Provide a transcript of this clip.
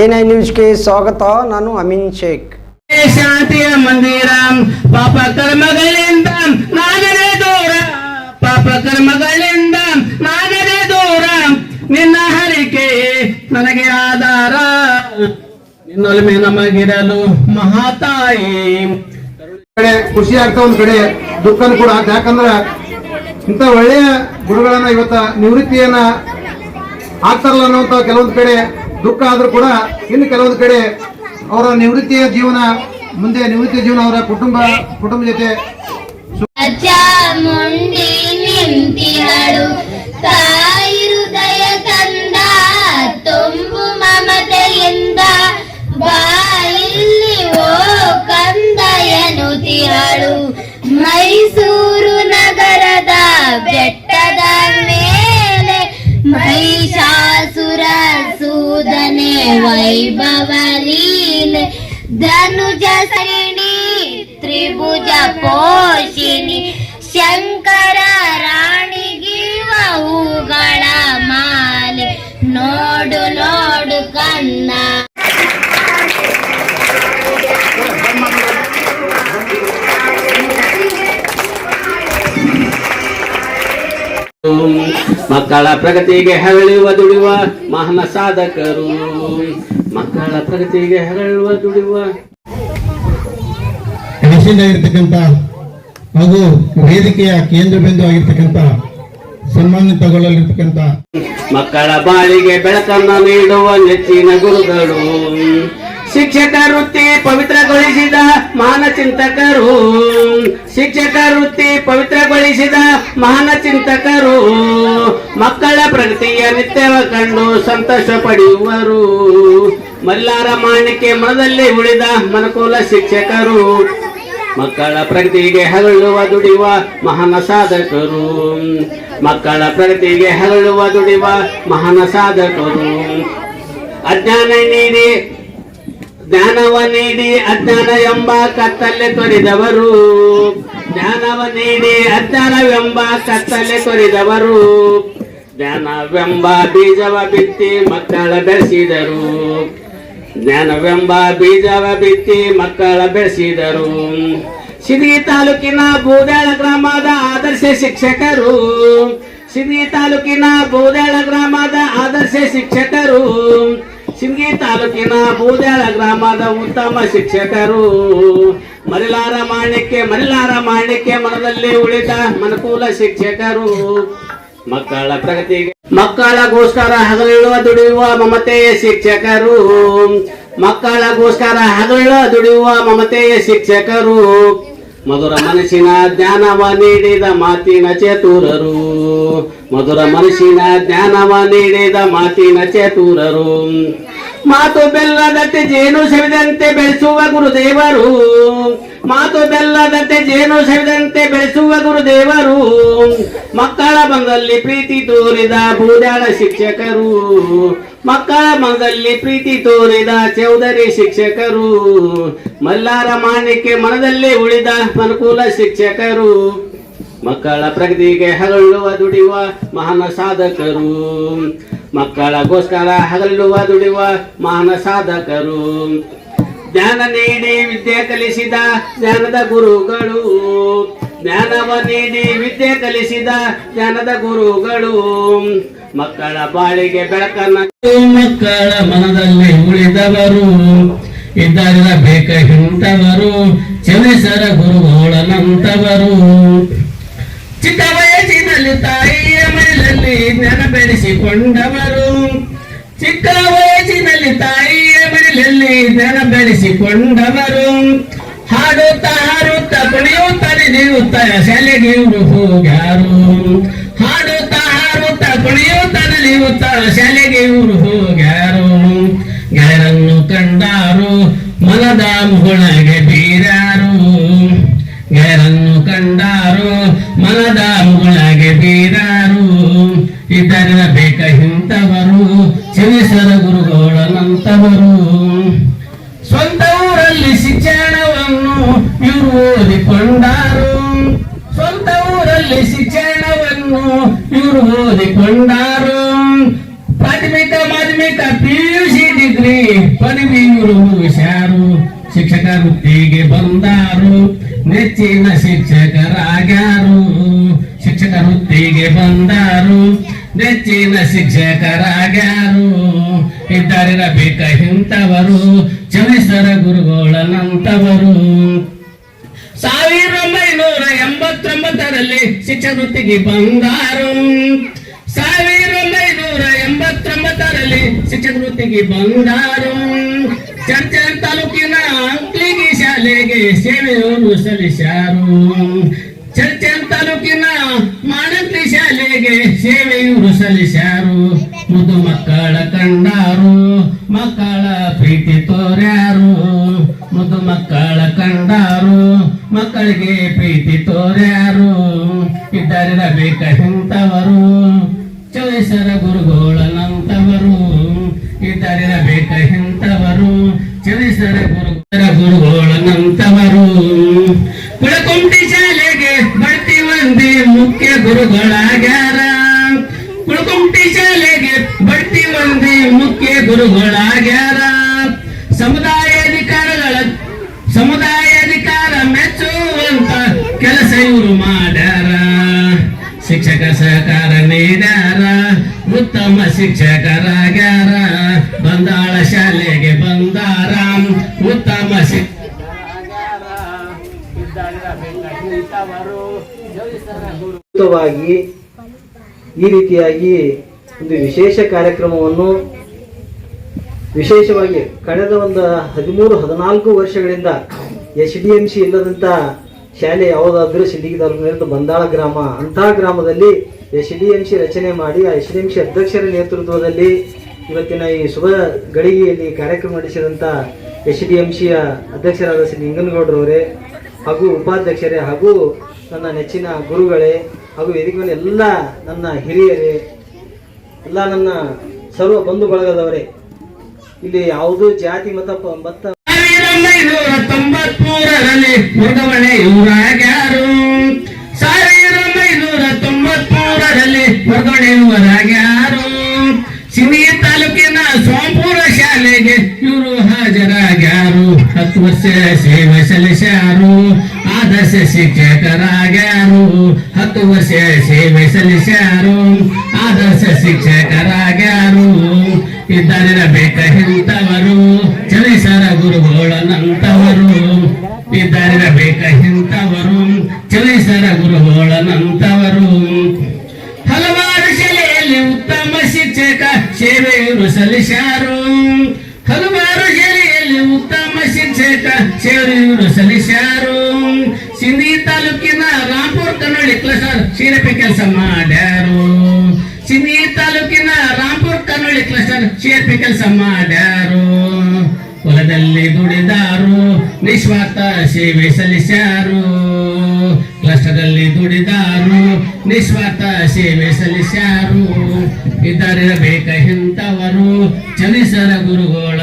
N news ನ್ಯೂಸ್ಗೆ ಸ್ವಾಗತ ನಾನು ಅಮಿನ್ ಶೇಖ್. ಶಾಂತಿಯ ಮಂದಿರ ಪಾಪ ಕರ್ಮಗಳಿಂದ ನಾಗರೇ ದೂರ ಪಾಪ ಕರ್ಮಗಳಿಂದ ನಾಗರೇ ದೂರ. ನಿನ್ನ ಹರಿಕೆ ನನಗೆ ಆಧಾರ. ನಿನ್ನೊಲಮೆ ನಮಗಿರಲು ಮಹಾತಾಯಿ. ಕಡೆ ಖುಷಿ ಆಗ್ತಾ ಒಂದ್ ಕಡೆ ದುಃಖ ಕೂಡ. ಯಾಕಂದ್ರ ಇಂಥ ಒಳ್ಳೆಯ ಗುರುಗಳನ್ನ ಇವತ್ತ ನಿವೃತ್ತಿಯನ್ನ ಆಗ್ತಾರಲ್ಲ ಅನ್ನೋಂಥ ಕೆಲವೊಂದು ಕಡೆ ದುಃಖ ಆದ್ರೂ ಕೂಡ ಇನ್ನು ಕೆಲವೊಂದು ಕಡೆ ಅವರ ನಿವೃತ್ತಿಯ ಜೀವನ ಮುಂದೆ ನಿವೃತ್ತಿಯ ಜೀವನ ಅವರ ಕುಟುಂಬ ಕುಟುಂಬ ಜೊತೆ ಸೂದನೆ ವೈಭವ ಲೀಲೆ ಧನುಜ ಸರಣಿ ತ್ರಿಭುಜ ಪೋಷಿಣಿ ಶಂಕರ ರಾಣಿಗಿವ ಹೂಗಳ ಮಾಲೆ ನೋಡು ನೋಡು ಕನ್ನ ಮಕ್ಕಳ ಪ್ರಗತಿಗೆ ಹೆರಳುವ ದುಡಿಯುವ ಮಹನ ಸಾಧಕರು. ಮಕ್ಕಳ ಪ್ರಗತಿಗೆ ಹೆಗಳುವ ದುಡಿಯುವ ಇರ್ತಕ್ಕಂಥ ಹಾಗೂ ವೇದಿಕೆಯ ಕೇಂದ್ರ ಬಿಂದು ಆಗಿರ್ತಕ್ಕಂಥ ಸನ್ಮಾನ ತಗೊಳ್ಳಲಿರ್ತಕ್ಕಂಥ ಮಕ್ಕಳ ಬಾಳಿಗೆ ಬೆಳಕನ್ನ ನೀಡುವ ನೆಚ್ಚಿನ ಗುರುಗಳು. ಶಿಕ್ಷಕ ವೃತ್ತಿ ಪವಿತ್ರಗೊಳಿಸಿದ ಮಹಾನ ಚಿಂತಕರು ಶಿಕ್ಷಕ ವೃತ್ತಿ ಪವಿತ್ರಗೊಳಿಸಿದ ಮಹಾನ ಚಿಂತಕರು ಮಕ್ಕಳ ಪ್ರಗತಿಯ ನಿತ್ಯವ ಕಂಡು ಸಂತೋಷ ಪಡೆಯುವರು. ಮಲ್ಲಾರ ಮಾಣಿಕೆ ಮನದಲ್ಲಿ ಉಳಿದ ಮನುಕೂಲ ಶಿಕ್ಷಕರು. ಮಕ್ಕಳ ಪ್ರಗತಿಗೆ ಹರಳುವ ದುಡಿಯುವ ಮಹಾನ ಸಾಧಕರು. ಮಕ್ಕಳ ಪ್ರಗತಿಗೆ ಹರಳುವ ದುಡಿಯುವ ಮಹಾನ ಸಾಧಕರು. ಅಜ್ಞಾನ ನೀಡಿ ಜ್ಞಾನವ ನೀಡಿ ಅಜ್ಞಾನ ಎಂಬ ಕತ್ತಲೆ ತೊರೆದವರು. ಜ್ಞಾನವ ನೀಡಿ ಅಜ್ಞಾನವೆಂಬ ಕತ್ತಲೆ ತೊರೆದವರು. ಜ್ಞಾನವೆಂಬ ಬೀಜವ ಬಿತ್ತಿ ಮಕ್ಕಳ ಬೆಳೆಸಿದರು. ಜ್ಞಾನವೆಂಬ ಬೀಜವ ಬಿತ್ತಿ ಮಕ್ಕಳ ಬೆಳೆಸಿದರು. ಸಿರಿ ತಾಲೂಕಿನ ಬೂದಾಳ ಗ್ರಾಮದ ಆದರ್ಶ ಶಿಕ್ಷಕರು. ಸಿರಿ ತಾಲೂಕಿನ ಬೂದಾಳ ಗ್ರಾಮದ ಆದರ್ಶ ಶಿಕ್ಷಕರು. ಸಿಂಗಿ ತಾಲೂಕಿನ ಬೂದಾಳ ಗ್ರಾಮದ ಉತ್ತಮ ಶಿಕ್ಷಕರು. ಮರಿಲಾರ ಮಾಣಿಕ್ಯ ಮರಿಲಾರ ಮಾಣಿಕ್ಯ ಮನದಲ್ಲಿ ಉಳಿದ ಮನುಕೂಲ ಶಿಕ್ಷಕರು. ಮಕ್ಕಳ ಪ್ರಗತಿಗೆ ಮಕ್ಕಳಗೋಸ್ಕರ ಹಗಲಿಳುವ ದುಡಿಯುವ ಮಮತೆಯ ಶಿಕ್ಷಕರು. ಮಕ್ಕಳಗೋಸ್ಕರ ಹಗಲಿಳುವ ದುಡಿಯುವ ಮಮತೆಯ ಶಿಕ್ಷಕರು. ಮಧುರ ಮನಸ್ಸಿನ ಜ್ಞಾನವ ನೀಡಿದ ಮಾತಿನ ಚತುರರು. ಮಧುರ ಮನಸ್ಸಿನ ಜ್ಞಾನವ ನೀಡಿದ ಮಾತಿನ ಚತುರರು. ಮಾತು ಬೆಲ್ಲದಂತೆ ಜೇನು ಸವಿದಂತೆ ಬೆಳೆಸುವ ಗುರುದೇವರು. ಮಾತು ಬೆಲ್ಲದಂತೆ ಜೇನು ಸವಿದಂತೆ ಬೆಳೆಸುವ ಗುರುದೇವರು. ಮಕ್ಕಳ ಬಂದಲ್ಲಿ ಪ್ರೀತಿ ತೋರಿದ ಭೂದಾಳ ಶಿಕ್ಷಕರು. ಮಕ್ಕಳ ಮನದಲ್ಲಿ ಪ್ರೀತಿ ತೋರಿದ ಚೌಧರಿ ಶಿಕ್ಷಕರು, ಮಲ್ಲಾರ ಮಾಣಿಕ್ಯ ಮನದಲ್ಲಿ ಉಳಿದ ಅನುಕೂಲ ಶಿಕ್ಷಕರು, ಮಕ್ಕಳ ಪ್ರಗತಿಗೆ ಹಗಲುವ ದುಡಿಯುವ ಮಹಾನ ಸಾಧಕರು, ಮಕ್ಕಳಗೋಸ್ಕರ ಹಗಲುವ ದುಡಿಯುವ ಮಹಾನ ಸಾಧಕರು. ಜ್ಞಾನ ನೀಡಿ ವಿದ್ಯೆ ಕಲಿಸಿದ ಜ್ಞಾನದ ಗುರುಗಳು, ಜ್ಞಾನವ ನೀಡಿ ವಿದ್ಯೆ ಕಲಿಸಿದ ಜ್ಞಾನದ ಗುರುಗಳು ಮಕ್ಕಳ ಬಾಳಿಗೆ ಬೆಳಕನ್ನ ಮಕ್ಕಳ ಮನದಲ್ಲಿ ಉಳಿದವರು ಇದ್ದಬೇಕ ಹಿಂತವರು ಚಲಿಸರ ಗುರುಗಳನಂತವರು ಚಿಕ್ಕ ವಯಸ್ಸಿನಲ್ಲಿ ತಾಯಿಯ ಮೇಲಲ್ಲಿ ಜ್ಞಾನ ಬೆಳೆಸಿಕೊಂಡವರು ಚಿಕ್ಕ ವಯಸ್ಸಿನಲ್ಲಿ ತಾಯಿಯ ಮೇಲಲ್ಲಿ ಜ್ಞಾನ ಬೆಳೆಸಿಕೊಂಡವರು. ಹಾಡುತ್ತಾ ಹಾಡುತ್ತಾ ಕುಣಿಯುತ್ತಾ ನಡೆಯುತ್ತಾ ಶಾಲೆಗೆ ಇವರು ಹೋಗ್ಯಾರು. ಹಾಡುತ್ತಾ ಉತ್ತರ ಶಾಲೆಗೆ ಇವರು ಹೋಗ್ಯಾರು. ಗೆಳರನ್ನು ಕಂಡಾರು, ಮನದ ಮುಗುಳಗೆ ಬೀರಾರು. ಗೆಳರನ್ನು ಕಂಡಾರು, ಮನದ ಮುಗುಳಗೆ ಬೀರಾರು. ಇದರಬೇಕ ಇಂಥವರು ಶಿವಸರ ಗುರುಗಳನಂತವರು ಸ್ವಂತ ಊರಲ್ಲಿ ಶಿಕ್ಷಣವನ್ನು ಇವರು ಓದಿಕೊಂಡಾರು. ಸ್ವಂತ ಊರಲ್ಲಿ ಇವರು ಓದಿಕೊಂಡಾರು ಪ್ರಾಥಮಿಕ ಮಾಧ್ಯಮಿಕ ಪಿಯುಸಿ ಡಿಗ್ರಿ ಪದವಿಯವರು ಹುಷಾರು ಶಿಕ್ಷಕ ವೃತ್ತಿಗೆ ಬಂದಾರು? ನೆಚ್ಚಿನ ಶಿಕ್ಷಕರಾಗ್ಯಾರು. ಶಿಕ್ಷಕ ವೃತ್ತಿಗೆ ಬಂದಾರು? ನೆಚ್ಚಿನ ಶಿಕ್ಷಕರಾಗ್ಯಾರು. ಇದ್ದರಿರಬೇಕ ಇಂಥವರು ಚವಿಸರ ಗುರುಗಳನಂತವರು ಸಾವಿರ ಒಂಬೈನೂರ ಎಂಬತ್ತೊಂಬತ್ತರಲ್ಲಿ ಶಿಕ್ಷಣ ವೃತ್ತಿಗೆ ಬಂದಾರು ಸಾವಿರ ಒಂಬೈನೂರ ಎಂಬತ್ತೊಂಬತ್ತರಲ್ಲಿ ಶಿಕ್ಷಣ ವೃತ್ತಿಗೆ ಬಂದಾರು ಚರ್ಚನ್ ತಾಲೂಕಿನ ಅಂಕ್ಲಿಗಿ ಶಾಲೆಗೆ ಸೇವೆಯನ್ನು ಸಲ್ಲಿಸಾರು ಚರ್ಚನ್ ತಾಲೂಕಿನ ಮಾಣಕ್ಲಿ ಶಾಲೆಗೆ ಸೇವೆಯನ್ನು ಸಲ್ಲಿಸ್ಯಾರು. ಮುದು ಮಕ್ಕಳ ಕಂಡಾರು, ಮಕ್ಕಳ ಪ್ರೀತಿ ತೋರ್ಯಾರು. ಮುದು ಮಕ್ಕಳ ಕಂಡಾರು ಮಕ್ಕಳಿಗೆ ಪ್ರೀತಿ ತೋರ್ಯಾರು. ಇದ್ದರಿರಬೇಕಂತವರು ಚೋಯಿಸರ ಗುರುಗೋಳನಂತವರು ಗುರುಗಳನಂತವರು ಚೋಯಿಸರ ಗುರುಗಳ ಗುರುಗಳನಂತವರು ಕುಳಕುಂಟಿ ಶಾಲೆಗೆ ಬಡ್ತಿ ಮಂದಿ ಮುಖ್ಯ ಗುರುಗಳಾಗ್ಯಾರ. ಕುಳಕುಂಟಿ ಶಾಲೆಗೆ ಬಡ್ತಿ ಮಂದಿ ಮುಖ್ಯ ಗುರುಗಳಾಗ್ಯಾರ. ಸಮುದಾಯ ಸಹಕಾರ ನೀಡ್ಯಾರ ಉತ್ತಮ ಶಿಕ್ಷಕರಾಗ್ಯಾರ? ಬಂದಾಳ ಶಾಲೆಗೆ ಬಂದಾರ? ಉತ್ತಮ ಅದ್ಭುತವಾಗಿ ಈ ರೀತಿಯಾಗಿ ಒಂದು ವಿಶೇಷ ಕಾರ್ಯಕ್ರಮವನ್ನು ವಿಶೇಷವಾಗಿ ಕಳೆದ ಒಂದು ಹದಿಮೂರು, ಹದಿನಾಲ್ಕು ವರ್ಷಗಳಿಂದ ಎಚ್ ಡಿ ಎಂ ಸಿ ಇಲ್ಲದಂತ ಶಾಲೆ ಯಾವುದಾದ್ರೂ ಸಿಂದಗಿ ತಾಲೂಕಿನ ಬಂದಾಳ ಗ್ರಾಮ ಅಂತಹ ಗ್ರಾಮದಲ್ಲಿ ಎಸ್ ಡಿ ಎಂ ಸಿ ರಚನೆ ಮಾಡಿ, ಆ ಎಸ್ ಡಿ ಎಂ ಸಿ ಅಧ್ಯಕ್ಷರ ನೇತೃತ್ವದಲ್ಲಿ ಇವತ್ತಿನ ಈ ಶುಭ ಗಳಿಗೆಯಲ್ಲಿ ಕಾರ್ಯಕ್ರಮ ನಡೆಸಿದಂಥ ಎಸ್ ಡಿ ಎಂ ಸಿಯ ಅಧ್ಯಕ್ಷರಾದ ಶ್ರೀ ನಿಂಗನಗೌಡರವರೇ ಹಾಗೂ ಉಪಾಧ್ಯಕ್ಷರೇ ಹಾಗೂ ನನ್ನ ನೆಚ್ಚಿನ ಗುರುಗಳೇ ಹಾಗೂ ವೇದಿಕೆ ಮೇಲೆ ಎಲ್ಲ ನನ್ನ ಹಿರಿಯರೇ, ಎಲ್ಲ ನನ್ನ ಸರ್ವ ಬಂಧು ಬಳಗದವರೇ ಇಲ್ಲಿ ಯಾವುದೂ ಜಾತಿ, ಮತ ಮತ ತೊಂಬತ್ಮೂರರಲ್ಲಿ ಮುರುಗಮನೆ ಇವರಾಗ್ಯಾರು. ಸಾವಿರದ ಒಂಬೈನೂರ ತೊಂಬತ್ಮೂರರಲ್ಲಿ ಮುರುಗಮನೆ ಇವರಾಗ್ಯಾರು. ಸಿನಿ ತಾಲೂಕಿನ ಸೋಂಪುರ ಶಾಲೆಗೆ ಇವರು ಹಾಜರಾಗ್ಯಾರು. ಹತ್ತು ವರ್ಷ ಸೇವೆ ಸಲ್ಲಿಸ್ಯಾರು. ಆದರ್ಶ ಶಿಕ್ಷಕರಾಗ್ಯಾರು, ಹತ್ತು ವರ್ಷ ಸೇವೆ ಸಲ್ಲಿಸ್ಯಾರು. ಆದರ್ಶ ಶಿಕ್ಷಕರಾಗ್ಯಾರು, ಇದ್ದರಿರಬೇಕ ಇಂಥವರು, ಚಲಿಸರ ಗುರುಗಳನಂತವರು ಇದ್ದರಿರಬೇಕ ಇಂಥವರು, ಚಲಿಸರ ಗುರುಗಳನಂತವರು ಹಲವಾರು ಶಿಲೆಯಲ್ಲಿ ಉತ್ತಮ ಶಿಕ್ಷಕ ಸೇವೆಯನ್ನು ಸಲ್ಲಿಸ್ಯಾರು. ಶಿರಪಿ ಕೆಲಸ ಮಾಡ್ಯಾರು. ಸಿನಿ ತಾಲೂಕಿನ ರಾಂಪುರ್ ಕನ್ನಡಿ ಕ್ಲಸ್ಟರ್ ಶಿರಪಿ ಕೆಲಸ ಮಾಡ್ಯಾರು. ಹೊಲದಲ್ಲಿ ದುಡಿದಾರು, ನಿಸ್ವಾರ್ಥ ಸೇವೆ ಸಲ್ಲಿಸ್ಯಾರು. ಕ್ಲಸ್ಟರ್ದಲ್ಲಿ ದುಡಿದಾರು, ನಿಸ್ವಾರ್ಥ ಸೇವೆ ಸಲ್ಲಿಸ್ಯಾರು. ಇದ್ದರಿರಬೇಕ ಇಂಥವರು ಚಲಿಸರ ಗುರುಗಳನಂತವರು